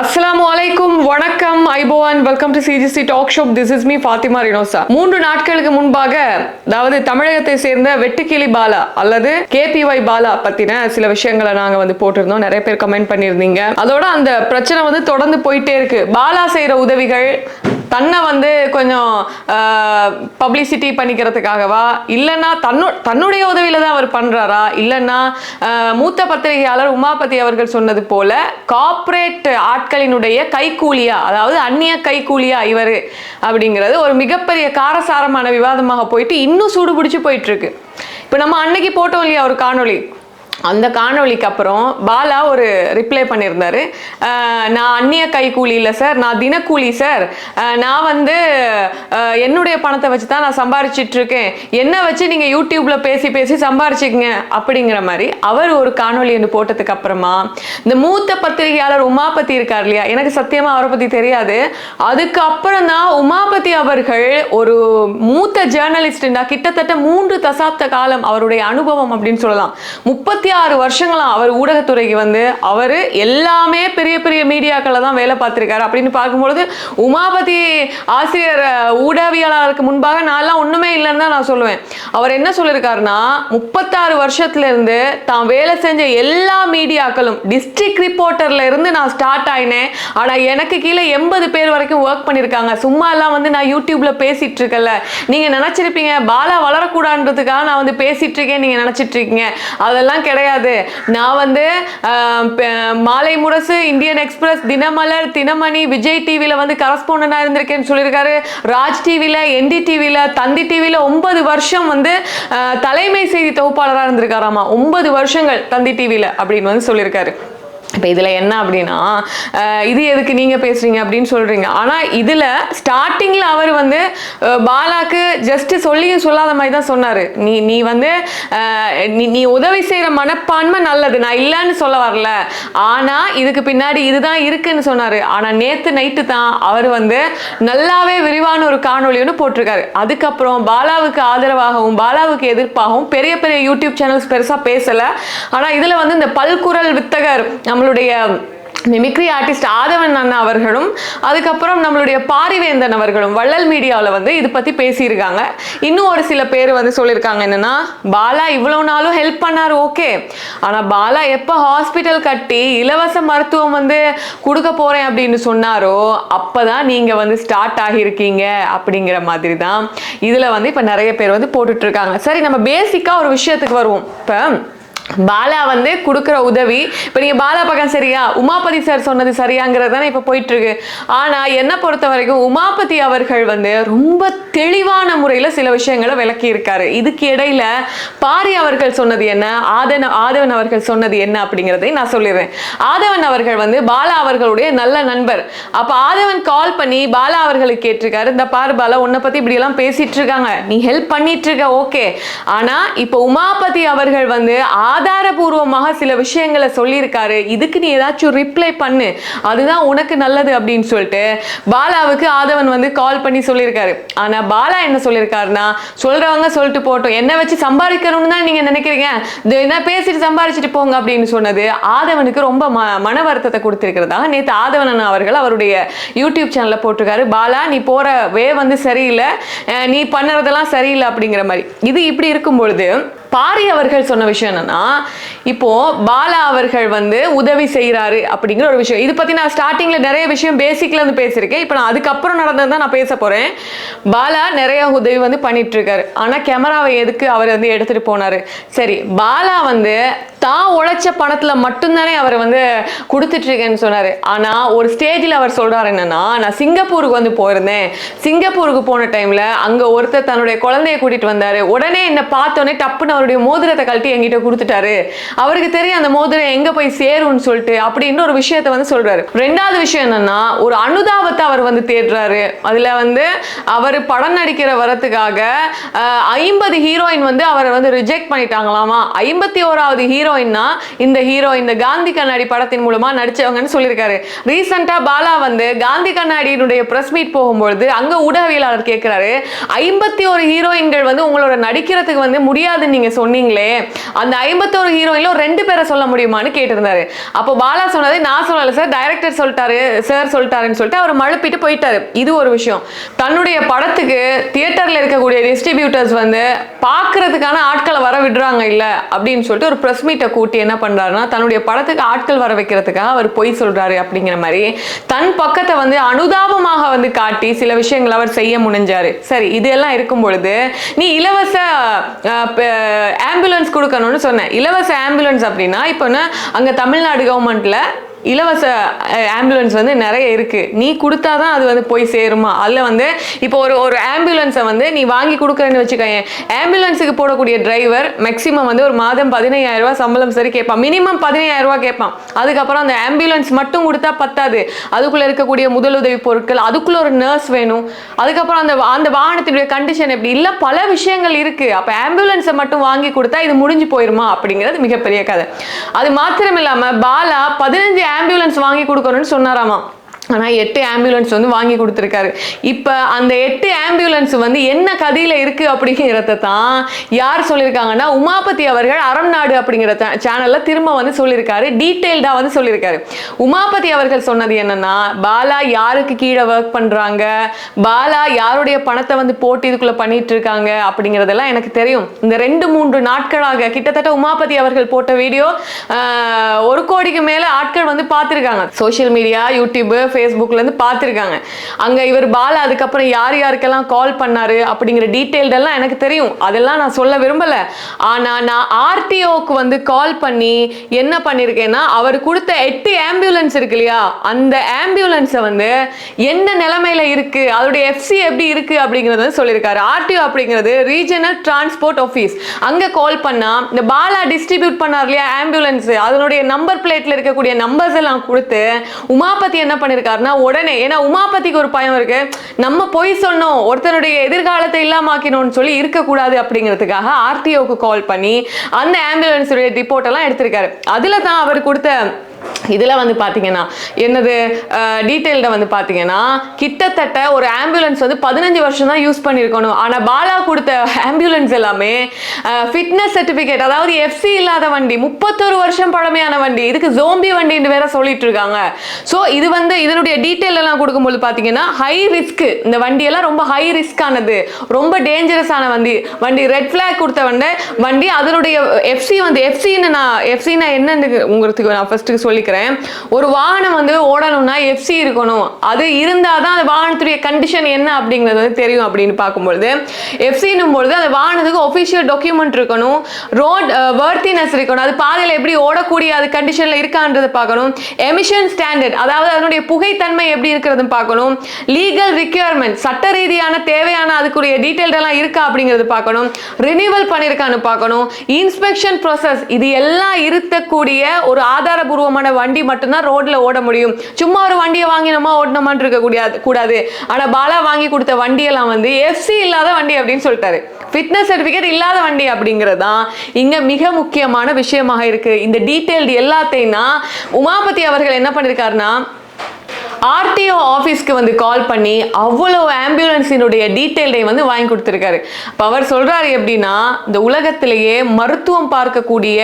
அஸ்ஸலாமு அலைக்கும் வணக்கம் ஐபோவான் welcome to CGC talk show this is me Fathima Rinosa மூன்று நாட்களுக்கு முன்பாக அதாவது தமிழகத்தை சேர்ந்த வெட்டுக்கிளி பாலா அல்லது கேபிஒய் பாலா பத்தின சில விஷயங்களை நாங்க வந்து போட்டிருந்தோம். நிறைய பேர் கமெண்ட் பண்ணியிருந்தீங்க. அதோட அந்த பிரச்சனை வந்து தொடர்ந்து போயிட்டே இருக்கு. பாலா செய்யற உதவிகள் தன்னை வந்து கொஞ்சம் பப்ளிசிட்டி பண்ணிக்கிறதுக்காகவா? இல்லைன்னா தன்னு தன்னுடைய உதவியில தான் அவர் பண்றாரா? இல்லைன்னா மூத்த பத்திரிகையாளர் உமாபதி அவர்கள் சொன்னது போல கார்ப்பரேட் ஆட்களினுடைய கைக்கூலியா அதாவது அந்நிய கைக்கூலியா இவர் அப்படிங்கிறது ஒரு மிகப்பெரிய காரசாரமான விவாதமாக போயிட்டு இன்னும் சூடுபிடிச்சு போயிட்டு இருக்கு. இப்போ நம்ம அன்னைக்கு போட்டோம் இல்லையா ஒரு காணொளி? அந்த காணொளிக்கு அப்புறம் பாலா ஒரு ரிப்ளை பண்ணியிருந்தாரு. நான் அந்நிய கைக்கூலி இல்லை சார் நான் தினக்கூலி சார். நான் வந்து என்னுடைய பணத்தை வச்சு தான் நான் சம்பாரிச்சிட்டு இருக்கேன் என்ன வச்சு நீங்கள் யூடியூப்ல பேசி பேசி சம்பாரிச்சிக்கங்க அப்படிங்கிற மாதிரி அவர் ஒரு காணொலி என்று போட்டதுக்கு அப்புறமா இந்த மூத்த பத்திரிகையாளர் உமாபதி இருக்கார் இல்லையா? எனக்கு சத்தியமா அவரை பத்தி தெரியாது. அதுக்கப்புறம் தான் உமாபதி அவர்கள் ஒரு மூத்த ஜேர்னலிஸ்ட் கிட்டத்தட்ட மூன்று தசாப்த காலம் அவருடைய அனுபவம் அப்படின்னு சொல்லலாம். முப்பத்தி ஆறு வருஷங்களாம் அவர் ஊடகத்துறைக்கு வந்து அவர் எல்லாமே பெரிய பெரிய மீடியாக்களில் தான் வேலை பார்த்துருக்காரு. அப்படின்னு பார்க்கும்பொழுது உமாபதி ஆசிரியர் ஊடகவியலாளருக்கு முன்பாக நான்லாம் ஒன்றுமே இல்லைன்னு தான் நான் சொல்லுவேன். அவர் என்ன சொல்லியிருக்காருன்னா முப்பத்தாறு வருஷத்துல இருந்து தான் வேலை செஞ்ச எல்லா மீடியாக்களும் டிஸ்ட்ரிக்ட் ரிப்போர்ட்டர்ல இருந்து நான் ஸ்டார்ட் ஆயினேன். ஆனால் எனக்கு கீழே எண்பது பேர் வரைக்கும் ஒர்க் பண்ணியிருக்காங்க சும்மா எல்லாம் வந்து நான் யூடியூப்ல பேசிட்டு இருக்கல நீங்கள் நினச்சிருப்பீங்க பாலா வளரக்கூடாதுன்றதுக்காக நான் வந்து பேசிட்டு இருக்கேன் நீங்கள் நினச்சிட்ருக்கீங்க அதெல்லாம் கிடையாது கிடையாது. நான் வந்து மாலை முரசு இந்தியன் எக்ஸ்பிரஸ் தினமலர் தினமணி விஜய் டிவியில் வந்து கரஸ்பாண்டனாக இருந்திருக்கேன்னு சொல்லியிருக்காரு. ராஜ் டிவியில் என்டி டிவியில் தந்தி டிவியில் ஒன்பது வருஷம் வந்து தலைமை செய்தி தொகுப்பாளராக இருந்திருக்காராமா? ஒன்பது வருஷங்கள் தந்தி டிவியில் அப்படின்னு வந்து சொல்லியிருக்காரு. இப்போ இதில் என்ன அப்படின்னா இது எதுக்கு நீங்கள் பேசுகிறீங்க அப்படின்னு சொல்கிறீங்க ஆனால் இதில் ஸ்டார்டிங்கில் அவர் வந்து பாலாக்கு ஜஸ்ட்டு சொல்லியும் சொல்லாத மாதிரி தான் சொன்னார். நீ நீ வந்து நீ நீ உதவி செய்கிற மனப்பான்மை நல்லது. நான் இல்லைன்னு சொல்ல வரல. ஆனால் இதுக்கு பின்னாடி இதுதான் இருக்குன்னு சொன்னார். ஆனால் நேற்று நைட்டு தான் அவர் வந்து நல்லாவே விரிவான ஒரு காணொளி ஒன்று போட்டிருக்காரு. அதுக்கப்புறம் பாலாவுக்கு ஆதரவாகவும் பாலாவுக்கு எதிர்ப்பாகவும் பெரிய பெரிய யூடியூப் சேனல்ஸ் பெருசாக பேசலை. ஆனால் இதில் வந்து இந்த பல்குரல் வித்தகர் நம்மளுடைய மிமிக்ரி ஆர்டிஸ்ட் ஆதவன் அண்ணா அவர்களும் அதுக்கப்புறம் நம்மளுடைய பாரிவேந்தன் அவர்களும் வள்ளல் மீடியாவில் வந்து இது பற்றி பேசியிருக்காங்க. இன்னும் ஒரு சில பேர் வந்து சொல்லியிருக்காங்க என்னென்னா பாலா இவ்வளோ நாளும் ஹெல்ப் பண்ணார் ஓகே ஆனால் பாலா எப்போ ஹாஸ்பிட்டல் கட்டி இலவச மருத்துவம் வந்து கொடுக்க போகிறேன் அப்படின்னு சொன்னாரோ அப்போ தான் நீங்கள் வந்து ஸ்டார்ட் ஆகியிருக்கீங்க அப்படிங்கிற மாதிரி தான் இதில் வந்து இப்போ நிறைய பேர் வந்து போட்டுட்ருக்காங்க சரி நம்ம பேசிக்காக ஒரு விஷயத்துக்கு வருவோம். இப்போ பாலா வந்து கொடுக்குற உதவி இப்போ நீங்கள் பாலா பக்கம் சரியா? உமாபதி சார் சொன்னது சரியாங்கிறது தானே இப்போ போயிட்டுருக்கு. ஆனால் என்னை பொறுத்த வரைக்கும் உமாபதி அவர்கள் வந்து ரொம்ப தெளிவான முறையில் சில விஷயங்களை விளக்கி இருக்காரு இதுக்கு இடையில பாரி அவர்கள் சொன்னது என்ன? ஆதன ஆதவன் அவர்கள் சொன்னது என்ன அப்படிங்கிறதை நான் சொல்லிடுறேன். ஆதவன் அவர்கள் வந்து பாலா அவர்களுடைய நல்ல நண்பர். அப்போ ஆதவன் கால் பண்ணி பாலா அவர்களுக்கு கேட்டிருக்காரு. இந்த பாரு பாலா உன்னை பற்றி இப்படியெல்லாம் பேசிட்டு இருக்காங்க நீ ஹெல்ப் பண்ணிட்டு இருக்க ஓகே ஆனால் இப்போ உமாபதி அவர்கள் வந்து ஆ ஆதாரபூர்வமாக சில விஷயங்களை சொல்லியிருக்காரு. இதுக்கு நீ ஏதாச்சும் ரிப்ளை பண்ணு. அதுதான் உனக்கு நல்லது அப்படின்னு சொல்லிட்டு பாலாவுக்கு ஆதவன் வந்து கால் பண்ணி சொல்லியிருக்காரு. ஆனால் பாலா என்ன சொல்லியிருக்காருன்னா சொல்கிறவங்க சொல்லிட்டு போட்டோம் என்னை வச்சு சம்பாதிக்கணும்னு தான் நீங்கள் நினைக்கிறீங்க. என்ன பேசிட்டு சம்பாரிச்சிட்டு போங்க அப்படின்னு சொன்னது ஆதவனுக்கு ரொம்ப ம மன வருத்தத்தை கொடுத்துருக்கிறதா நேற்று ஆதவனன் அவர்கள் அவருடைய யூடியூப் சேனலில் போட்டிருக்காரு. பாலா நீ போகிற வே வந்து சரியில்லை. நீ பண்ணுறதெல்லாம் சரியில்லை அப்படிங்கிற மாதிரி. இது இப்படி இருக்கும் பொழுது பாரி அவர்கள் சொன்ன விஷயம் என்னன்னா இப்போ பாலா அவர்கள் வந்து உதவி செய்கிறாரு அப்படிங்கிற ஒரு விஷயம். இது பத்தி நான் ஸ்டார்டிங்ல நிறைய விஷயம் பேசிக்ல வந்து பேசியிருக்கேன். இப்போ நான் அதுக்கப்புறம் நடந்தது தான் நான் பேச போறேன். பாலா நிறைய உதவி வந்து பண்ணிட்டு இருக்காரு ஆனா கேமராவை எதுக்கு அவர் வந்து எடுத்துட்டு போனாரு? சரி பாலா வந்து தான் உழைச்ச பணத்துல மட்டும்தானே அவர் வந்து கொடுத்துட்டு இருக்கேன்னு சொன்னாரு. ஆனா ஒரு ஸ்டேஜில் அவர் சொல்றாரு என்னன்னா நான் சிங்கப்பூருக்கு வந்து போயிருந்தேன். சிங்கப்பூருக்கு போன டைம்ல அங்க ஒருத்தர் தன்னுடைய குழந்தைய கூட்டிட்டு வந்தாரு. உடனே என்ன பார்த்தோன்னே டப்புன்னு அவருடைய மோதிரத்தை கழட்டி என்கிட்ட கொடுத்துட்டாரு. அவருக்கு தெரியும் அந்த மோதிரம் எங்க போய் சேரும்னு சொல்லிட்டு அப்படின்னு ஒரு விஷயத்த வந்து சொல்றாரு. ரெண்டாவது விஷயம் என்னன்னா ஒரு அனுதாபத்தை அவர் வந்து தேடுறாரு. அதுல வந்து அவர் படம் நடிக்கிற வரத்துக்காக ஐம்பது ஹீரோயின் வந்து அவரை வந்து ரிஜெக்ட் பண்ணிட்டாங்களாமா? ஐம்பத்தி ஓராவது ஹீரோயின்னா இந்த ஹீரோ இந்த காந்தி கண்ணாடி படத்தின் மூலமா நடிச்சவங்கன்னு சொல்லியிருக்காரு. ரீசெண்டா பாலா வந்து காந்தி கண்ணாடியினுடைய பிரஸ் மீட் போகும்பொழுது அங்க ஊடகவியலாளர் கேட்கிறாரு ஐம்பத்தி ஒரு ஹீரோயின்கள் வந்து உங்களோட நடிக்கிறதுக்கு வந்து முடியாதுன்னு நீங்க சொன்னீங்களே அந்த ஐம்பத்தோரு ஹீரோயின்ல ரெண்டு பேரை சொல்ல முடியுமான்னு கேட்டிருந்தாரு. அப்போ பாலா சொன்னது நான் சொல்லலை சார் டைரக்டர் சொல்லிட்டாரு சார் சொல்லிட்டாருன்னு சொல்லிட்டு அவர் மழுப்பிட்டு போயிட்டாரு. இது ஒரு விஷயம். தன்னுடைய படத்துக்கு தியேட்டர்ல இருக்கக்கூடிய டிஸ்ட்ரிபியூட்டர்ஸ் வந்து பார்க்கறதுக்கான ஆட்களை வர விடுறாங்க இல்லை அப்படின்னு சொல்லிட்டு ஒரு ப்ரெஸ் மீட்டை கூட்டி என்ன பண்றாருன்னா தன்னுடைய படத்துக்கு ஆட்கள் வர வைக்கிறதுக்காக அவர் பொய் சொல்றாரு அப்படிங்கிற மாதிரி தன் பக்கத்தை வந்து அனுதாபமாக வந்து காட்டி சில விஷயங்களை அவர் செய்ய முடிஞ்சாரு சரி இதெல்லாம் இருக்கும் பொழுது நீ இலவச ஆம்புலன்ஸ் கொடுக்கணும்னு சொன்னேன். இலவச ஆம்புலன்ஸ் அப்படின்னா இப்போ அங்கே தமிழ்நாடு கவர்மெண்ட்டில் இலவச ஆம்புலன்ஸ் வந்து நிறைய இருக்குது நீ கொடுத்தா தான் அது வந்து போய் சேருமா? அதில் வந்து இப்போ ஒரு ஒரு ஆம்புலன்ஸை வந்து நீ வாங்கி கொடுக்குறேன்னு வச்சுக்கோங்க ஆம்புலன்ஸுக்கு போடக்கூடிய டிரைவர் மேக்ஸிமம் வந்து ஒரு மாதம் பதினையாயிரம் சம்பளம் சரி கேட்பான். மினிமம் பதினையாயிரம் ரூபாய் கேட்பான். அதுக்கப்புறம் அந்த ஆம்புலன்ஸ் மட்டும் கொடுத்தா பத்தாது. அதுக்குள்ளே இருக்கக்கூடிய முதலுதவி பொருட்கள் அதுக்குள்ளே ஒரு நர்ஸ் வேணும். அதுக்கப்புறம் அந்த அந்த வாகனத்தினுடைய கண்டிஷன் எப்படி? இல்லை பல விஷயங்கள் இருக்குது அப்போ ஆம்புலன்ஸை மட்டும் வாங்கி கொடுத்தா இது முடிஞ்சு போயிருமா? அப்படிங்கிறது மிகப்பெரிய கதை. அது மாத்திரம் இல்லாமல் பாலா பதினஞ்சு ஆம்புலன்ஸ் வாங்கி கொடுக்கணும்னு சொன்னாராமா ஆனால் எட்டு ஆம்புலன்ஸ் வந்து வாங்கி கொடுத்துருக்காரு. இப்போ அந்த எட்டு ஆம்புலன்ஸ் வந்து என்ன கதையில் இருக்குது அப்படிங்கிறத தான் யார் சொல்லியிருக்காங்கன்னா உமாபதி அவர்கள் அறம் நாடு அப்படிங்கிற சேனலில் திரும்ப வந்து சொல்லியிருக்காரு டீட்டெயில்டாக வந்து சொல்லியிருக்காரு உமாபதி அவர்கள் சொன்னது என்னன்னா பாலா யாருக்கு கீழே ஒர்க் பண்ணுறாங்க பாலா யாருடைய பணத்தை வந்து போட்டு இதுக்குள்ளே பண்ணிட்டு இருக்காங்க? அப்படிங்கிறதெல்லாம் எனக்கு தெரியும். இந்த ரெண்டு மூன்று நாட்களாக கிட்டத்தட்ட உமாபதி அவர்கள் போட்ட வீடியோ ஒரு கோடிக்கு மேலே ஆட்கள் வந்து பார்த்துருக்காங்க. சோஷியல் மீடியா யூடியூப் ஃபேஸ்புக்லேருந்து பார்த்துருக்காங்க. அங்கே இவர் பாலா அதுக்கப்புறம் யார் யாருக்கெல்லாம் கால் பண்ணாரு அப்படிங்கிற டீட்டெயில்டெல்லாம் எனக்கு தெரியும். அதெல்லாம் நான் சொல்ல விரும்பலை. ஆனால் நான் ஆர்டிஓக்கு வந்து கால் பண்ணி என்ன பண்ணியிருக்கேன்னா அவர் கொடுத்த எட்டு ஆம்புலன்ஸ் இருக்கு இல்லையா? அந்த ஆம்புலன்ஸை வந்து என்ன நிலைமையில இருக்கு? அதோடைய எஃப்சி எப்படி இருக்கு அப்படிங்கிறத சொல்லியிருக்காரு. ஆர்டிஓ அப்படிங்கிறது ரீஜனல் டிரான்ஸ்போர்ட் ஆஃபீஸ் அங்கே கால் பண்ணா இந்த பாலா டிஸ்ட்ரிபியூட் பண்ணார் இல்லையா ஆம்புலன்ஸ் அதனுடைய நம்பர் பிளேட்டில் இருக்கக்கூடிய நம்பர்ஸ் எல்லாம் கொடுத்து உமாபதி என்ன இருக்காருன்னா உடனே ஏன்னா உமாபதிக்கு ஒரு பயம் இருக்கு. நம்ம பொய் சொன்னோம் ஒருத்தனுடைய எதிர்காலத்தை இல்லாமாக்கணும்னு சொல்லி இருக்கக்கூடாது அப்படிங்கிறதுக்காக ஆர்டிஓக்கு கால் பண்ணி அந்த ஆம்புலன்ஸுடைய ரிப்போர்ட் எல்லாம் எடுத்திருக்காரு. அதுல தான் அவர் கொடுத்த இதில் வந்து பார்த்தீங்கன்னா என்னது டீட்டெயில்ட வந்து பார்த்தீங்கன்னா கிட்டத்தட்ட ஒரு ஆம்புலன்ஸ் வந்து பதினஞ்சு வருஷம் தான் யூஸ் பண்ணியிருக்கணும் ஆனால் பாலா கொடுத்த ஆம்புலன்ஸ் எல்லாமே ஃபிட்னஸ் சர்டிஃபிகேட் அதாவது எஃப்சி இல்லாத வண்டி முப்பத்தொரு வருஷம் பழமையான வண்டி இதுக்கு ஜோம்பி வண்டின்னு வேற சொல்லிட்டு இருக்காங்க ஸோ இது வந்து இதனுடைய டீட்டெயில் எல்லாம் கொடுக்கும்போது பார்த்தீங்கன்னா ஹை ரிஸ்க் இந்த வண்டியெல்லாம் ரொம்ப ஹை ரிஸ்கானது ரொம்ப டேஞ்சரஸான வண்டி. வண்டி ரெட் ஃபிளாக் கொடுத்த வண்டி வண்டி அதனுடைய எஃப்சி வந்து எஃப்சின்னு நான் எஃப்சின்னா என்னன்னு உங்களுக்கு நான் ஃபர்ஸ்ட்டுக்கு சொல்லிக்கிறேன். ஒரு வாகனம் வந்து ஓடணும்னா எஃப்சி இருக்கணும். அது இருந்தால் தான் அந்த வாகனத்துடைய கண்டிஷன் என்ன அப்படிங்கிறது வந்து தெரியும் அப்படின்னு பார்க்கும்பொழுது எஃப்சின்னும் பொழுது அந்த வாகனத்துக்கு ஒஃபிஷியல் டாக்குமெண்ட் இருக்கணும். ரோட் வர்த்தினஸ் இருக்கணும். அது பாதையில் எப்படி ஓடக்கூடிய அது கண்டிஷனில் இருக்கான்றதை பார்க்கணும். எமிஷன் ஸ்டாண்டர்ட் அதாவது அதனுடைய புகைத்தன்மை எப்படி இருக்கிறது பார்க்கணும். லீகல் ரிக்யர்மெண்ட் சட்ட ரீதியான தேவையான அதுக்குரிய டீட்டெயில்டெல்லாம் இருக்கா அப்படிங்கிறது பார்க்கணும். ரினியூவல் பண்ணியிருக்கான்னு பார்க்கணும். இன்ஸ்பெக்ஷன் ப்ராசஸ் இது எல்லாம் இருத்தக்கூடிய ஒரு ஆதாரபூர்வமான வண்டி மட்டும்தான் ரோட்ல ஓட முடியும். சும்மா ஒரு வண்டியை வாங்கினோமா ஓடணுமான்னு இருக்க கூடாது கூடாது. ஆனா பாலா வாங்கி கொடுத்த வண்டியெல்லாம் வந்து எஃப்சி இல்லாத வண்டி அப்படின்னு சொல்லிட்டாரு. ஃபிட்னஸ் சர்டிஃபிகேட் இல்லாத வண்டி அப்படிங்கிறது தான் இங்க மிக முக்கியமான விஷயமாக இருக்கு. இந்த டீட்டெயில்டு எல்லாத்தையும் உமாபதி அவர்கள் என்ன பண்ணிருக்காருன்னா ஆர்டிஓ ஆஃபீஸ்க்கு வந்து கால் பண்ணி அவ்வளோ ஆம்புலன்ஸினுடைய டீட்டெயில்டை வந்து வாங்கி கொடுத்துருக்காரு. இப்போ அவர் சொல்கிறாரு எப்படின்னா இந்த உலகத்திலேயே மருத்துவம் பார்க்கக்கூடிய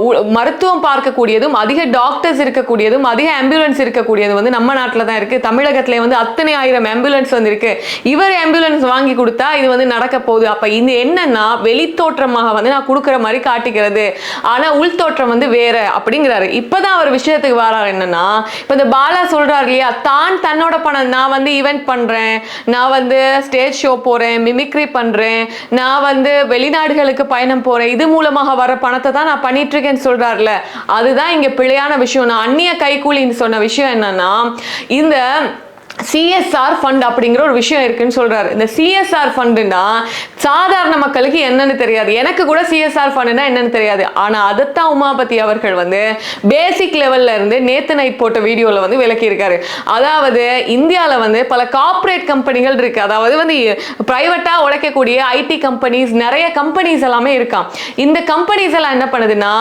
உ- மருத்துவம் பார்க்கக்கூடியதும் அதிக டாக்டர்ஸ் இருக்கக்கூடியதும் அதிக ஆம்புலன்ஸ் இருக்கக்கூடியது வந்து நம்ம நாட்டில் தான் இருக்குது தமிழகத்திலே வந்து அத்தனை ஆயிரம் ஆம்புலன்ஸ் வந்து இவர் ஆம்புலன்ஸ் வாங்கி கொடுத்தா இது வந்து நடக்க போகுது. அப்போ இது என்னன்னா வெளித்தோற்றமாக வந்து நான் கொடுக்குற மாதிரி காட்டிக்கிறது. ஆனால் உள்தோற்றம் வந்து வேற அப்படிங்கிறாரு. இப்போதான் அவர் விஷயத்துக்கு வராரு என்னன்னா இப்போ இந்த பாலா சொல்றாரு இல்லையா? தான் தன்னோட பணம். நான் வந்து ஈவெண்ட் பண்றேன். நான் வந்து ஸ்டேஜ் ஷோ போகிறேன் மிமிக்ரி பண்றேன். நான் வந்து வெளிநாடுகளுக்கு பயணம் போகிறேன் இது மூலமாக வர பணத்தை தான் நான் பண்ணிட்டுருக்கேன்னு சொல்கிறார்ல அதுதான் இங்கே பிழையான விஷயம். நான் அந்நிய கைக்கூலின்னு சொன்ன விஷயம் என்னன்னா இந்த சிஎஸ்ஆர் ஃபண்ட் அப்படிங்கிற ஒரு விஷயம் இருக்குன்னு சொல்றாரு. இந்த சிஎஸ்ஆர் ஃபண்டுனா சாதாரண மக்களுக்கு என்னன்னு தெரியாது. எனக்கு கூட சிஎஸ்ஆர் ஃபண்டுனா என்னன்னு தெரியாது. ஆனா அதைத்தான் உமாபதி அவர்கள் வந்து பேசிக் லெவல்ல இருந்து நேத்து நைட் போட்ட வீடியோல வந்து விளக்கியிருக்காரு. அதாவது இந்தியாவில் வந்து பல கார்ப்பரேட் கம்பெனிகள் இருக்கு. அதாவது வந்து பிரைவேட்டா உழைக்கக்கூடிய ஐடி கம்பெனிஸ் நிறைய கம்பெனிஸ் எல்லாமே இருக்கான் இந்த கம்பெனிஸ் எல்லாம் என்ன பண்ணுதுன்னா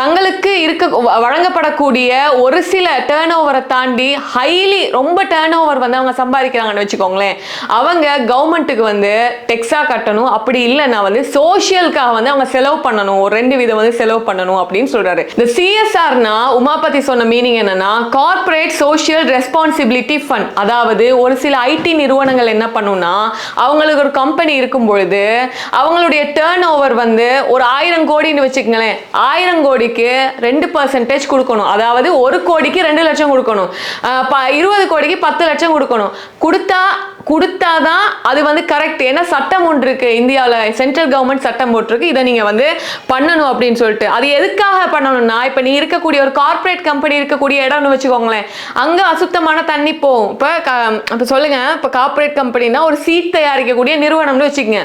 தங்களுக்கு இருக்க வழங்கப்படக்கூடிய ஒரு சில டேர்ன் ஓவரை தாண்டி ஹைலி ரொம்ப டேர்ன் ஓவர் வந்து அவங்க சம்பாதிக்கிறாங்கன்னு வச்சுக்கோங்களேன். அவங்க கவர்மெண்ட்டுக்கு வந்து டெக்ஸா கட்டணும். அப்படி இல்லைன்னா வந்து சோஷியலுக்காக வந்து அவங்க செலவு பண்ணணும். ஒரு ரெண்டு விதம் வந்து செலவு பண்ணணும் அப்படின்னு சொல்றாரு. இந்த சிஎஸ்ஆர்னா உமாபதி சொன்ன மீனிங் என்னன்னா கார்பரேட் சோஷியல் ரெஸ்பான்சிபிலிட்டி ஃபண்ட் அதாவது ஒரு சில ஐடி நிறுவனங்கள் என்ன பண்ணும்னா அவங்களுக்கு ஒரு கம்பெனி இருக்கும் பொழுது அவங்களுடைய டேர்ன் ஓவர் வந்து ஒரு ஆயிரம் கோடின்னு வச்சுக்கங்களேன். ஆயிரம் கோடிக்கு ரெண்டு பர்சன்டேஜ் கொடுக்கணும். அதாவது ஒரு கோடிக்கு ரெண்டு லட்சம் கொடுக்கணும். இருபது கோடிக்கு பத்து லட்சம் கொடுக்கணும். கொடுத்தா கொடுத்தாதான் அது வந்து கரெக்ட் ஏன்னா சட்டம் ஒன்று இருக்கு. இந்தியாவில் சென்ட்ரல் கவர்மெண்ட் சட்டம் போட்டிருக்கு. இதை நீங்க வந்து பண்ணணும் அப்படின்னு சொல்லிட்டு. அது எதுக்காக பண்ணணும்னா இப்போ நீ இருக்கக்கூடிய ஒரு கார்ப்பரேட் கம்பெனி இருக்கக்கூடிய இடம்னு வச்சுக்கோங்களேன். அங்க அசுத்தமான தண்ணி போகும். இப்போ இப்போ சொல்லுங்க. இப்போ கார்ப்பரேட் கம்பெனினா ஒரு சீட் தயாரிக்கக்கூடிய நிறுவனம்னு வச்சுக்கோங்க.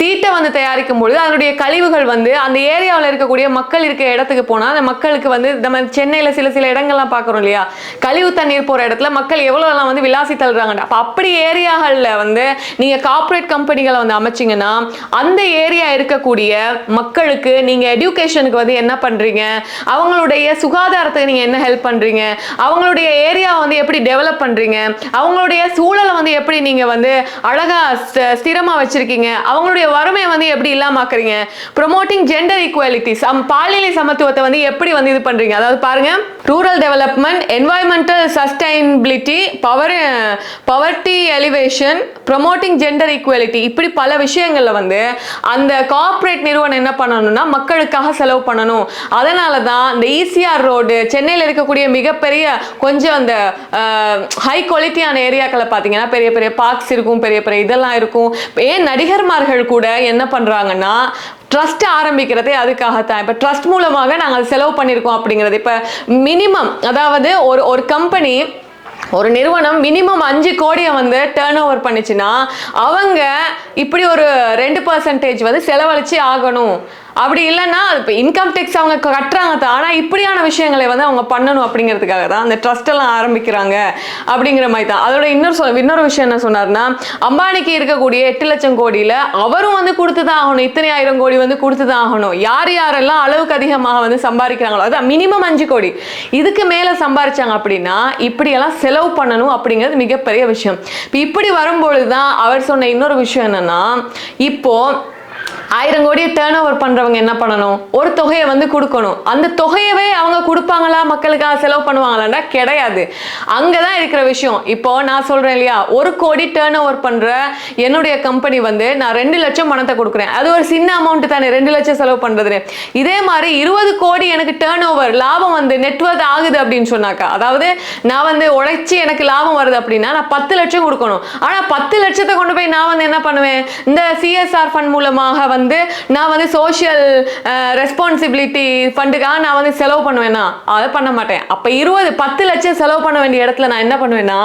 சீட்டை வந்து தயாரிக்கும் பொழுது அதனுடைய கழிவுகள் வந்து அந்த ஏரியாவில் இருக்கக்கூடிய மக்கள் இருக்க இடத்துக்கு போனால் அந்த மக்களுக்கு வந்து நம்ம சென்னையில் சில சில இடங்கள்லாம் பார்க்குறோம் இல்லையா? கழிவு தண்ணீர் போகிற இடத்துல மக்கள் எவ்வளோலாம் வந்து விளாசி தள்ளுறாங்க அப்போ அப்படி ஏரியா ஏரியாகளில் வந்து நீங்கள் கார்ப்பரேட் கம்பெனிகளை வந்து அமைச்சிங்கன்னா அந்த ஏரியா இருக்கக்கூடிய மக்களுக்கு நீங்கள் எஜுகேஷனுக்கு வந்து என்ன பண்ணுறீங்க அவங்களுடைய சுகாதாரத்துக்கு நீங்கள் என்ன ஹெல்ப் பண்ணுறீங்க அவங்களுடைய ஏரியா வந்து எப்படி டெவலப் பண்ணுறீங்க அவங்களுடைய சூழலை வந்து எப்படி நீங்கள் வந்து அழகாக ஸ்திரமாக வச்சுருக்கீங்க? அவங்களுடைய வறுமையை வந்து எப்படி இல்லாமாக்குறீங்க ப்ரொமோட்டிங் ஜெண்டர் ஈக்குவாலிட்டி சம் பாலியலை சமத்துவத்தை வந்து எப்படி வந்து இது பண்ணுறீங்க அதாவது பாருங்கள் rural development environmental sustainability power poverty alleviation promoting gender equality இப்படி பல விஷயங்களில் வந்து அந்த கார்ப்பரேட் நிறுவனம் என்ன பண்ணணும்னா மக்களுக்காக செலவு பண்ணணும். அதனால தான் இந்த ஈசிஆர் ரோடு சென்னையில் இருக்கக்கூடிய மிகப்பெரிய கொஞ்சம் அந்த ஹை குவாலிட்டியான ஏரியாக்களை பார்த்தீங்கன்னா பெரிய பெரிய பார்க்ஸ் இருக்கும் பெரிய பெரிய இதெல்லாம் இருக்கும். ஏன் நடிகர்மார்கள் கூட என்ன பண்ணுறாங்கன்னா ட்ரஸ்ட் ஆரம்பிக்கிறதே அதுக்காகத்தான். இப்போ ட்ரஸ்ட் மூலமாக நாங்கள் செலவு பண்ணியிருக்கோம் அப்படிங்கிறது. இப்போ மினிமம் அதாவது ஒரு ஒரு கம்பெனி ஒரு நிறுவனம் மினிமம் அஞ்சு கோடியை வந்து டேர்ன் ஓவர் பண்ணுச்சுன்னா அவங்க இப்படி ஒரு ரெண்டு பர்சன்டேஜ் வந்து செலவழிச்சு ஆகணும். அப்படி இல்லைன்னா இப்போ இன்கம் டேக்ஸ் அவங்க கட்டுறாங்க தான். ஆனால் இப்படியான விஷயங்களை வந்து அவங்க பண்ணணும் அப்படிங்கிறதுக்காக தான் அந்த ட்ரஸ்ட் எல்லாம் ஆரம்பிக்கிறாங்க அப்படிங்கிற மாதிரி தான். அதோட இன்னொரு சொல் இன்னொரு விஷயம் என்ன சொன்னார்னா அம்பானிக்கு இருக்கக்கூடிய எட்டு லட்சம் கோடியில் அவரும் வந்து கொடுத்து தான் ஆகணும். இத்தனை ஆயிரம் கோடி வந்து கொடுத்து தான் ஆகணும். யார் யாரெல்லாம் அளவுக்கு அதிகமாக வந்து சம்பாதிக்கிறாங்களோ அதான் மினிமம் அஞ்சு கோடி. இதுக்கு மேலே சம்பாரிச்சாங்க அப்படின்னா இப்படியெல்லாம் செலவு பண்ணணும் அப்படிங்கிறது மிகப்பெரிய விஷயம். இப்போ இப்படி வரும்பொழுது தான் அவர் சொன்ன இன்னொரு விஷயம் என்னன்னா இப்போது ஆயிரம் கோடியை டேர்ன் ஓவர் பண்றவங்க என்ன பண்ணணும்? ஒரு தொகையை வந்து கொடுக்கணும். அந்த தொகையவே அவங்க கொடுப்பாங்களா? மக்களுக்காக செலவு பண்ணுவாங்களான்னா கிடையாது. அங்கதான் இருக்கிற விஷயம். இப்போ நான் சொல்றேன் இல்லையா? ஒரு கோடி டேர்ன் ஓவர் பண்ற என்னுடைய கம்பெனி வந்து நான் ரெண்டு லட்சம் பணத்தை கொடுக்குறேன். அது ஒரு சின்ன அமௌண்ட் தானே. ரெண்டு லட்சம் செலவு பண்றது இதே மாதிரி இருபது கோடி எனக்கு டேர்ன் ஓவர் லாபம் வந்து நெட்வொர்க் ஆகுது அப்படின்னு சொன்னாக்கா அதாவது நான் வந்து உழைச்சி எனக்கு லாபம் வருது அப்படின்னா நான் பத்து லட்சம் கொடுக்கணும். ஆனா பத்து லட்சத்தை கொண்டு போய் நான் வந்து என்ன பண்ணுவேன்? இந்த சிஎஸ்ஆர் ஃபண்ட் மூலமாக வந்து வந்து நான் வந்து சோஷியல் ரெஸ்பான்சிபிலிட்டி ஃபண்டுக்காக நான் வந்து செலவு பண்ணுவேன்னா அதை பண்ண மாட்டேன். அப்போ இருபது பத்து லட்சம் செலவு பண்ண வேண்டிய இடத்துல நான் என்ன பண்ணுவேன்னா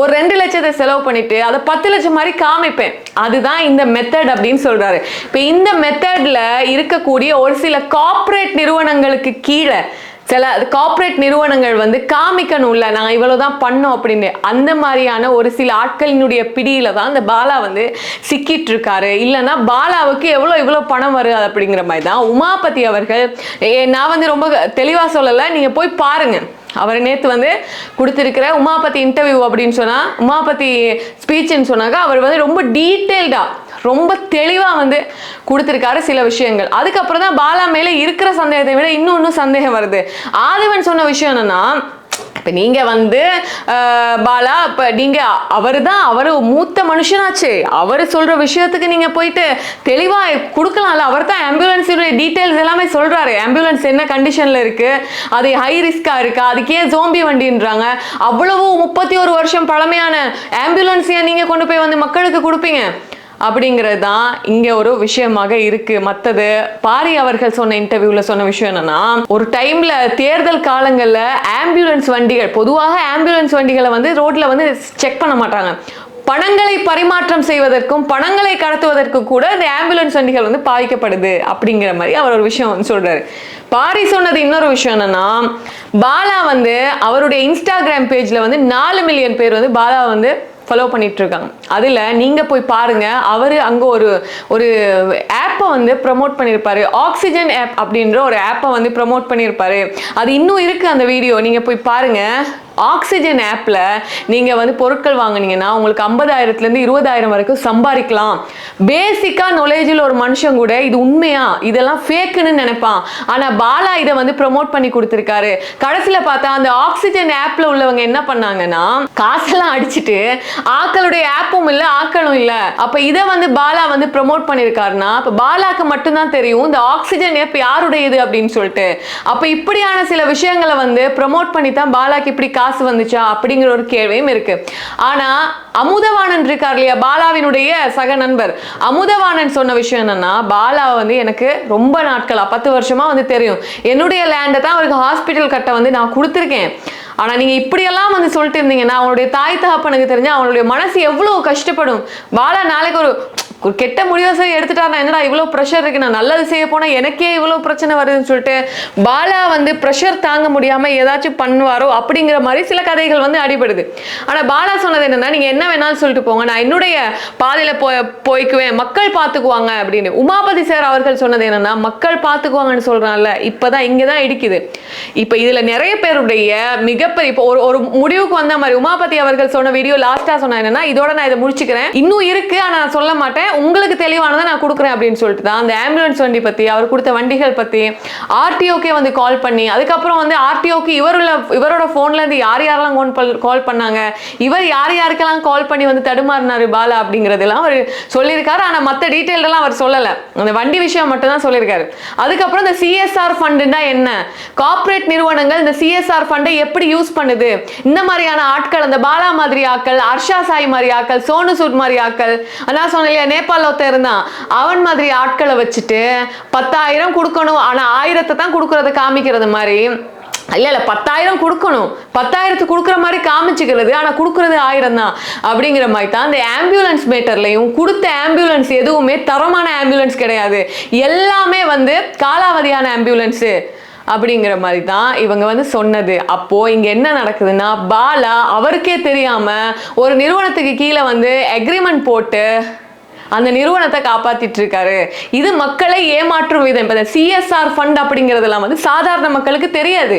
ஒரு ரெண்டு லட்சத்தை செலவு பண்ணிட்டு அதை பத்து லட்சம் மாதிரி காமிப்பேன். அதுதான் இந்த மெத்தட் அப்படின்னு சொல்றாரு. இப்போ இந்த மெத்தட்ல இருக்கக்கூடிய ஒரு சில கார்ப்பரேட் நிறுவனங்களுக்கு கீழே சில கார்ப்பரேட் நிறுவனங்கள் வந்து காமிக்கணும்ல நாங்கள் இவ்வளவுதான் பண்ணோம் அப்படின்னு. அந்த மாதிரியான ஒரு சில ஆட்களினுடைய பிடியில தான் இந்த பாலா வந்து சிக்கிட்டு இருக்காரு. இல்லைன்னா பாலாவுக்கு எவ்வளோ இவ்வளோ பணம் வருது அப்படிங்கிற மாதிரி தான். உமாபதி அவர்கள் நான் வந்து ரொம்ப தெளிவாக சொல்லலை நீங்கள் போய் பாருங்கள் அவர் நேற்று வந்து கொடுத்துருக்கிற உமாபதி இன்டர்வியூ அப்படின்னு சொன்னால் உமாபதி ஸ்பீச்சுன்னு சொன்னாக்க அவர் வந்து ரொம்ப டீட்டெயில்டாக ரொம்ப தெளிவாக வந்து கொடுத்துருக்காரு சில விஷயங்கள். அதுக்கப்புறம் தான் பாலா மேலே இருக்கிற சந்தேகத்தை விட இன்னும் இன்னும் சந்தேகம் வருது. ஆதவன் சொன்ன விஷயம் என்னன்னா இப்போ நீங்கள் வந்து பாலா இப்போ நீங்கள் அவர் தான் அவர் மூத்த மனுஷனாச்சு. அவர் சொல்கிற விஷயத்துக்கு நீங்கள் போயிட்டு தெளிவாக கொடுக்கலாம்ல. அவர் தான் ஆம்புலன்ஸுடைய டீட்டெயில்ஸ் எல்லாமே சொல்கிறாரு ஆம்புலன்ஸ் என்ன கண்டிஷனில் இருக்குது அது ஹை ரிஸ்க்காக இருக்கா? அதுக்கே ஜோம்பி வண்டின்றாங்க? அவ்வளவு முப்பத்தி ஒரு வருஷம் பழமையான ஆம்புலன்ஸையை நீங்கள் கொண்டு போய் வந்து மக்களுக்கு கொடுப்பீங்க? அப்படிங்கிறது தான் இங்கே ஒரு விஷயமாக இருக்கு. மற்றது பாரி அவர்கள் சொன்ன இன்டர்வியூவில் சொன்ன விஷயம் என்னன்னா ஒரு டைம்ல தேர்தல் காலங்களில் ஆம்புலன்ஸ் வண்டிகள் பொதுவாக ஆம்புலன்ஸ் வண்டிகளை வந்து ரோட்ல வந்து செக் பண்ண மாட்டாங்க. பணங்களை பரிமாற்றம் செய்வதற்கும் பணங்களை கடத்துவதற்கும் கூட இந்த ஆம்புலன்ஸ் வண்டிகள் வந்து பாதிக்கப்படுது அப்படிங்கிற மாதிரி அவர் ஒரு விஷயம் வந்து சொல்றாரு. பாரி சொன்னது இன்னொரு விஷயம் என்னன்னா பாலா வந்து அவருடைய இன்ஸ்டாகிராம் பேஜ்ல வந்து நாலு மில்லியன் பேர் வந்து பாலா வந்து ஃபாலோ பண்ணிட்டு இருக்காங்க அதில் நீங்கள் போய் பாருங்க அவர் அங்கே ஒரு ஒரு ஆப்பை வந்து ப்ரமோட் பண்ணியிருப்பாரு ஆக்சிஜன் ஆப் அப்படின்ற ஒரு ஆப்பை வந்து ப்ரமோட் பண்ணியிருப்பாரு அது இன்னும் இருக்கு அந்த வீடியோ நீங்கள் போய் பாருங்க. ஆக்சிஜன் ஆப்ல நீங்க வந்து பொருட்கள் வாங்குனீங்கன்னா உங்களுக்கு ஐம்பதாயிரத்துலேருந்து இருபதாயிரம் வரைக்கும் சம்பாதிக்கலாம். பேசிக்கா நொலேஜில் ஒரு மனுஷன் கூட இது உண்மையா? இதெல்லாம் ஃபேக்குன்னு நினைப்பான். ஆனா பாலா இதை வந்து ப்ரோமோட் பண்ணி கொடுத்துருக்காரு. கடைசியில பார்த்தா அந்த ஆக்சிஜன் ஆப்ல உள்ளவங்க என்ன பண்ணாங்கன்னா காசெல்லாம் அடிச்சிட்டு ஆக்களுடைய ஆப்பும் இல்ல ஆக்களும் இல்ல. அப்ப இதை வந்து பாலா வந்து ப்ரோமோட் பண்ணிருக்காருன்னா அப்ப பாலாக்கு மட்டும்தான் தெரியும் இந்த ஆக்சிஜன் ஆப் யாருடையது அப்படின்னு சொல்லிட்டு. அப்ப இப்படியான சில விஷயங்களை வந்து ப்ரோமோட் பண்ணி தான் பாலாக்கு இப்படி காசு காசு வந்துச்சா அப்படிங்கிற ஒரு கேள்வியும் இருக்கு. ஆனா அமுதவாணன் இருக்கார் இல்லையா? பாலாவினுடைய சக நண்பர். அமுதவாணன் சொன்ன விஷயம் என்னன்னா பாலா வந்து எனக்கு ரொம்ப நாட்களா பத்து வருஷமா வந்து தெரியும். என்னுடைய லேண்டை தான் அவருக்கு ஹாஸ்பிட்டல் கட்ட வந்து நான் கொடுத்துருக்கேன். ஆனா நீங்க இப்படியெல்லாம் வந்து சொல்லிட்டு இருந்தீங்கன்னா அவனுடைய தாய் தகப்பனுக்கு தெரிஞ்சா அவனுடைய மனசு எவ்வளவு கஷ்டப்படும். பாலா நாளைக்கு ஒரு ஒரு கெட்ட முடிவை செய்ய நான் என்னடா இவ்வளோ ப்ரெஷர் இருக்கு? நான் நல்லது செய்ய போனால் எனக்கே இவ்வளோ பிரச்சனை வருதுன்னு சொல்லிட்டு பாலா வந்து ப்ரெஷர் தாங்க முடியாம ஏதாச்சும் பண்ணுவாரோ அப்படிங்கிற மாதிரி சில கதைகள் வந்து அடிபடுது. ஆனா பாலா சொன்னது என்னன்னா நீங்க என்ன வேணாலும் சொல்லிட்டு போங்க. நான் என்னுடைய பாதையில போய் போய்க்குவேன். மக்கள் பார்த்துக்குவாங்க அப்படின்னு. உமாபதி சார் அவர்கள் சொன்னது என்னன்னா மக்கள் பார்த்துக்குவாங்கன்னு சொல்றான்ல இப்பதான் இங்கதான் இடிக்குது. இப்ப இதுல நிறைய பேருடைய மிகப்பெரிய இப்போ ஒரு ஒரு முடிவுக்கு வந்த மாதிரி உமாபதி அவர்கள் சொன்ன வீடியோ லாஸ்டா சொன்ன என்னன்னா இதோட நான் இதை முடிச்சுக்கிறேன். இன்னும் இருக்கு ஆனா நான் சொல்ல மாட்டேன். உங்களுக்கு தெளிவானதை நான் கொடுக்குறேன் அப்படின்னு சொல்லிட்டு தான் அந்த ஆம்புலன்ஸ் வண்டி பற்றி அவர் கொடுத்த வண்டிகள் பற்றி ஆர்டிஓக்கே வந்து கால் பண்ணி அதுக்கப்புறம் வந்து ஆர்டிஓக்கு இவருள்ள இவரோட ஃபோன்லேருந்து யார் யாரெல்லாம் கால் பண்ணாங்க இவர் யார் யாருக்கெல்லாம் கால் பண்ணி வந்து தடுமாறினாரு பாலா அப்படிங்கிறதெல்லாம் அவர் சொல்லியிருக்காரு. ஆனால் மற்ற டீட்டெயிலெல்லாம் அவர் சொல்லலை. அந்த வண்டி விஷயம் மட்டும் தான் சொல்லியிருக்காரு. அதுக்கப்புறம் இந்த சிஎஸ்ஆர் ஃபண்டுனா என்ன? கார்ப்பரேட் நிறுவனங்கள் இந்த சிஎஸ்ஆர் ஃபண்டை எப்படி யூஸ் பண்ணுது? இந்த மாதிரியான ஆட்கள் அந்த பாலா மாதிரி ஆட்கள் அர்ஷா சாய் மாதிரி ஆட்கள் சோனு சூட் மாதிரி ஆட்கள் அதான் சொன்னேன் இல்லையா நேபாள் ஒருத்தன் இருந்தான். அவன் மாதிரி ஆட்களை வச்சுட்டு பத்தாயிரம் கொடுக்கணும். ஆனா ஆயிரத்தை தான் கொடுக்கறத காமிக்கிறது மாதிரி. இல்ல இல்ல பத்தாயிரம் கொடுக்கணும். பத்தாயிரத்துக்கு கொடுக்குற மாதிரி காமிச்சுக்கிறது. ஆனா கொடுக்கறது ஆயிரம் தான். அப்படிங்கிற மாதிரி தான் அந்த ஆம்புலன்ஸ் மேட்டர்லையும் கொடுத்த ஆம்புலன்ஸ் எதுவுமே தரமான ஆம்புலன்ஸ் கிடையாது. எல்லாமே வந்து காலாவதியான ஆம்புலன்ஸு அப்படிங்கிற மாதிரி தான் இவங்க வந்து சொன்னது. அப்போ இங்க என்ன நடக்குதுன்னா பாலா அவருக்கே தெரியாம ஒரு நிறுவனத்துக்கு கீழே வந்து அக்ரிமெண்ட் போட்டு அந்த நிறுவனத்தை காப்பாத்திட்டு இருக்காரு இது மக்களை ஏமாற்றும் விதம். இப்போ சிஎஸ்ஆர் ஃபண்ட் அப்படிங்கிறதெல்லாம் வந்து சாதாரண மக்களுக்கு தெரியாது.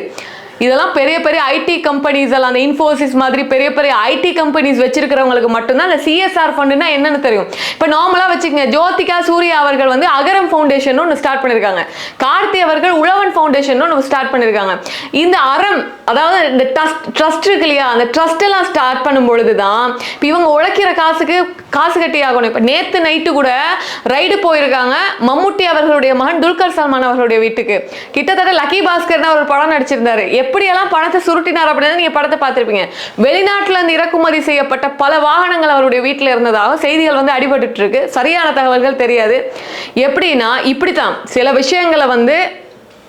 இதெல்லாம் பெரிய பெரிய ஐடி கம்பெனிஸ் எல்லாம் அந்த இன்ஃபோசிஸ் மாதிரி பெரிய பெரிய ஐடி கம்பெனிஸ் வச்சிருக்கிறவங்களுக்கு மட்டும்தான் அந்த சிஎஸ்ஆர் ஃபண்டுனா என்னன்னு தெரியும். இப்போ நார்மலாக வச்சுக்கோங்க ஜோதிகா சூர்யா அவர்கள் வந்து அகரம் ஃபவுண்டேஷன் ஒன்று ஸ்டார்ட் பண்ணியிருக்காங்க கார்த்தி அவர்கள் உழவன் ஃபவுண்டேஷன் ஒன்று ஸ்டார்ட் பண்ணியிருக்காங்க இந்த அறம் அதாவது இந்த ட்ரஸ்ட் ட்ரஸ்ட் இருக்கு இல்லையா? அந்த ட்ரஸ்ட் எல்லாம் ஸ்டார்ட் பண்ணும் பொழுது தான் இப்போ இவங்க உழைக்கிற காசுக்கு காசு கட்டி ஆகணும். இப்போ நேற்று நைட்டு கூட ரைடு போயிருக்காங்க மம்முட்டி அவர்களுடைய மகன் துல்கர் சல்மான் அவர்களுடைய வீட்டுக்கு. கிட்டத்தட்ட லக்கி பாஸ்கர்னு ஒரு படம் நடிச்சிருந்தாரு. எப்படியெல்லாம் பணத்தை சுருட்டினார் அப்படின்னு நீங்க படத்தை பார்த்துருப்பீங்க. வெளிநாட்டுல இருந்து இறக்குமதி செய்யப்பட்ட பல வாகனங்கள் அவருடைய வீட்டில் இருந்ததாக செய்திகள் வந்து அடிபட்டு இருக்கு. சரியான தகவல்கள் தெரியாது. எப்படின்னா இப்படித்தான். சில விஷயங்களை வந்து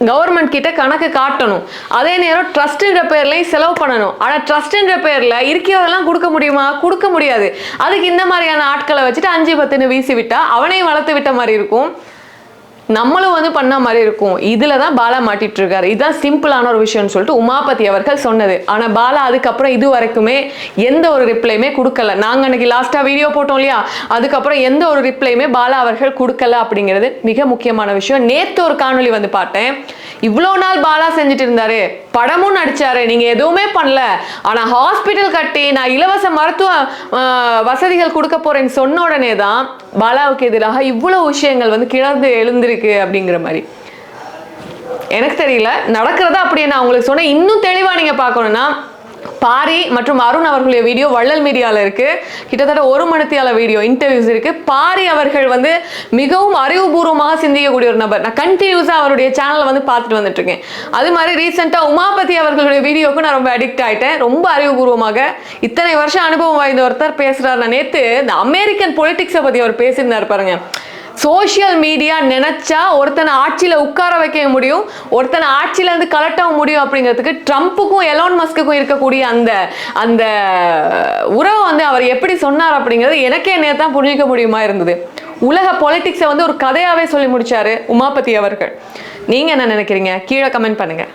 கவர்மெண்ட் கிட்ட கணக்கு காட்டணும். அதே நேரம் ட்ரஸ்ட்ன்ற பேர்லையும் செலவு பண்ணணும். ஆனால் ட்ரஸ்ட்ன்ற பேரில் இருக்கிறதெல்லாம் கொடுக்க முடியுமா? கொடுக்க முடியாது. அதுக்கு இந்த மாதிரியான ஆட்களை வச்சுட்டு அஞ்சு பத்துன்னு வீசி விட்டா அவனையும் வளர்த்து விட்ட மாதிரி இருக்கும். நம்மளும் வந்து பண்ண மாதிரி இருக்கும். இதுல தான் பாலா மாட்டிட்டு இருக்காரு இதுதான் சிம்பிளான ஒரு விஷயம்னு சொல்லிட்டு உமாபதி அவர்கள் சொன்னது. ஆனா பாலா அதுக்கப்புறம் இது வரைக்குமே எந்த ஒரு ரிப்ளையுமே கொடுக்கல. நாங்க அன்னைக்கு லாஸ்டா வீடியோ போட்டோம் இல்லையா? அதுக்கப்புறம் எந்த ஒரு ரிப்ளையுமே பாலா அவர்கள் கொடுக்கல அப்படிங்கிறது மிக முக்கியமான விஷயம். நேத்து ஒரு காணொலி வந்து பார்த்தேன். இவ்வளோ நாள் பாலா செஞ்சுட்டு இருந்தாரு. படமும் நடிச்சாரு. நீங்க எதுவுமே பண்ணல. ஆனா ஹாஸ்பிட்டல் கட்டி நான் இலவச மருத்துவ வசதிகள் கொடுக்க போறேன்னு சொன்ன உடனே தான் பாலாவுக்கு எதிராக இவ்வளவு விஷயங்கள் வந்து கிளர்ந்து எழுந்திருக்கு அப்படிங்கிற மாதிரி. எனக்கு தெரியல. நடக்கிறதா அப்படியே நான் உங்களுக்கு சொன்னேன். இன்னும் தெளிவா நீங்க பார்க்கணும்னா பாரி மற்றும் அருண் அவர்களுடைய வீடியோ வள்ளல் மீடியாவில் இருக்குது கிட்டத்தட்ட ஒரு மணித்தியால வீடியோ இன்டர்வியூஸ் இருக்குது பாரி அவர்கள் வந்து மிகவும் அறிவுபூர்வமாக சிந்திக்கக்கூடிய ஒரு நபர். நான் கண்டினியூஸாக அவருடைய சேனலை வந்து பார்த்துட்டு வந்துட்டுருக்கேன். அது மாதிரி ரீசெண்டாக உமாபதி அவர்களுடைய வீடியோவுக்கு நான் ரொம்ப அடிக்ட் ஆகிட்டேன் ரொம்ப அறிவுபூர்வமாக. இத்தனை வருஷம் அனுபவம் வாய்ந்த ஒருத்தர் பேசுகிறார் நான் நேற்று இந்த அமெரிக்கன் பொலிட்டிக்ஸை பற்றி அவர் பேசியிருந்தார் பாருங்க. சோஷியல் மீடியா நினைச்சா ஒருத்தனை ஆட்சியில உட்கார வைக்க முடியும் ஒருத்தனை ஆட்சியில இருந்து கலட்டவும் முடியும் அப்படிங்கிறதுக்கு ட்ரம்ப்புக்கும் எலான் மஸ்க்குக்கும் இருக்கக்கூடிய அந்த அந்த உறவை வந்து அவர் எப்படி சொன்னார் அப்படிங்கிறது எனக்கே நேத்து தான் புரிஞ்சிக்க முடியுமா இருந்தது. உலக பொலிட்டிக்ஸை வந்து ஒரு கதையாவே சொல்லி முடிச்சாரு உமாபதி அவர்கள். நீங்க என்ன நினைக்கிறீங்க? கீழே கமெண்ட் பண்ணுங்க.